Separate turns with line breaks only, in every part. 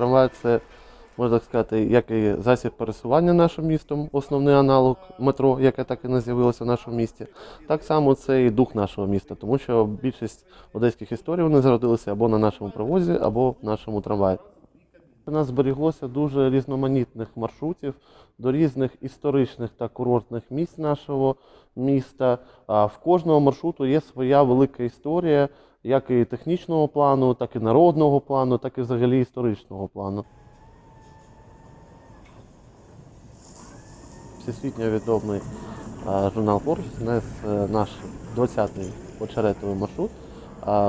Трамвай це, можна так сказати, як і засіб пересування нашим містом, основний аналог метро, яке так і не з'явилося в нашому місті. Так само це і дух нашого міста, тому що більшість одеських історій вони зародилися або на нашому привозі, або в нашому трамваї. У нас зберіглося дуже різноманітних маршрутів до різних історичних та курортних місць нашого міста. В кожного маршруту є своя велика історія, як і технічного плану, так і народного плану, так і взагалі історичного плану. Всесвітньо відомий журнал Forbes внес е, наш 20-й очеретовий маршрут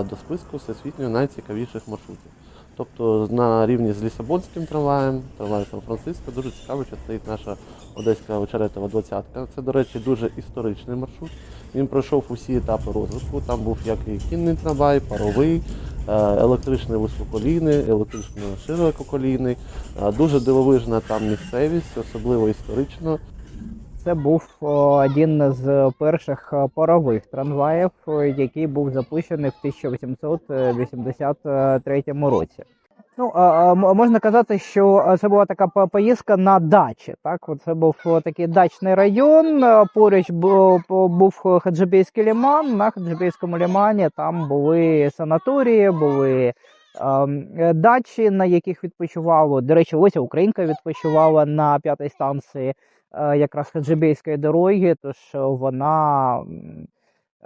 до списку всесвітньо найцікавіших маршрутів. Тобто на рівні з Лісабонським трамваєм, трамваєм Сан-Франциско, дуже цікаво, що стоїть наша одеська очеретова двадцятка. Це, до речі, дуже історичний маршрут. Він пройшов усі етапи розвитку. Там був як і кінний трамвай, паровий, е, електричний висококолійний, електричний ширококолійний. Е, Дуже дивовижна там місцевість, особливо історично.
Це був один з перших е, парових трамваїв, е, який був запущений в 1883 році. Ну, можна казати, що е, це була така поїздка на дачі. Так, це був такий дачний район. Поруч був Хаджибейський ліман. На Хаджибейському лімані там були санаторії, були дачі, на яких відпочивало. До речі, Леся Українка відпочивала на п'ятій станції е, якраз Хаджибейської дороги, тож вона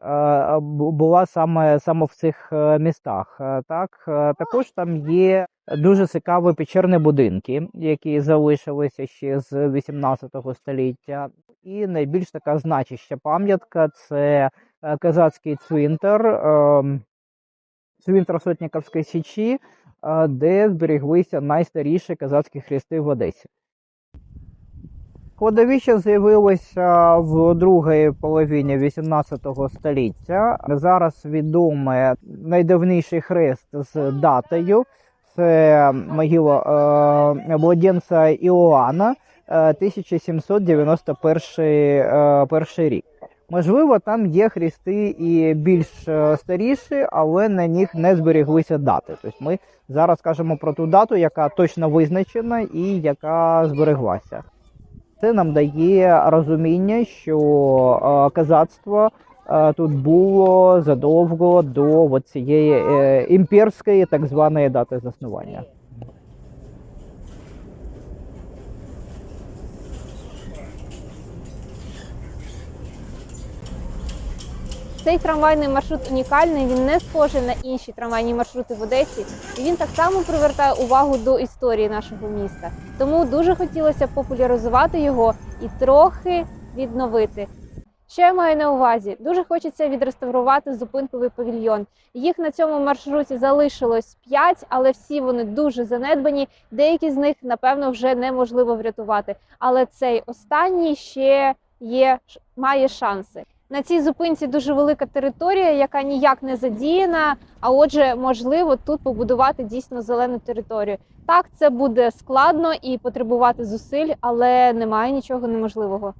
е, бу- була саме, саме в цих е, містах. Е, Так, Е, також там є дуже цікаві печерні будинки, які залишилися ще з 18 століття. І найбільш така значуща пам'ятка це е, казацький цвинтар, ем, Сотніковської січі, е, де зберіглися найстаріші казацькі хрести в Одесі. Кладовище з'явилося в другій половині 18 століття. Зараз відоме найдавніший хрест з датою. Це могила е, младенця Іоанна, е, 1791 е, рік. Можливо, там є хрести і більш е, старіші, але на них не зберіглися дати. Тобто ми зараз кажемо про ту дату, яка точно визначена і яка збереглася. Це нам дає розуміння, що е, казацтво е, тут було задовго до цієї імперської так званої дати заснування.
Цей трамвайний маршрут унікальний, він не схожий на інші трамвайні маршрути в Одесі, і він так само привертає увагу до історії нашого міста. Тому дуже хотілося популяризувати його і трохи відновити. Що я маю на увазі? Дуже хочеться відреставрувати зупинковий павільйон. Їх на цьому маршруті залишилось 5, але всі вони дуже занедбані. Деякі з них, напевно, вже неможливо врятувати. Але цей останній ще є, має шанси. На цій зупинці дуже велика територія, яка ніяк не задіяна. А отже, можливо, тут побудувати дійсно зелену територію. Так, це буде складно і потребувати зусиль, але немає нічого неможливого.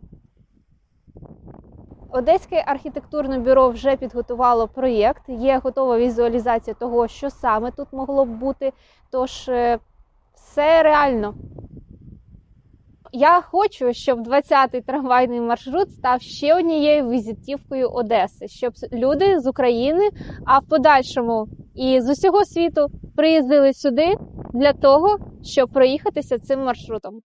Одеське архітектурне бюро вже підготувало проєкт. Є готова візуалізація того, що саме тут могло б бути. Тож е, все реально. Я хочу, щоб 20-й трамвайний маршрут став ще однією візитівкою Одеси, щоб люди з України, а в подальшому і з усього світу приїздили сюди для того, щоб проїхатися цим маршрутом.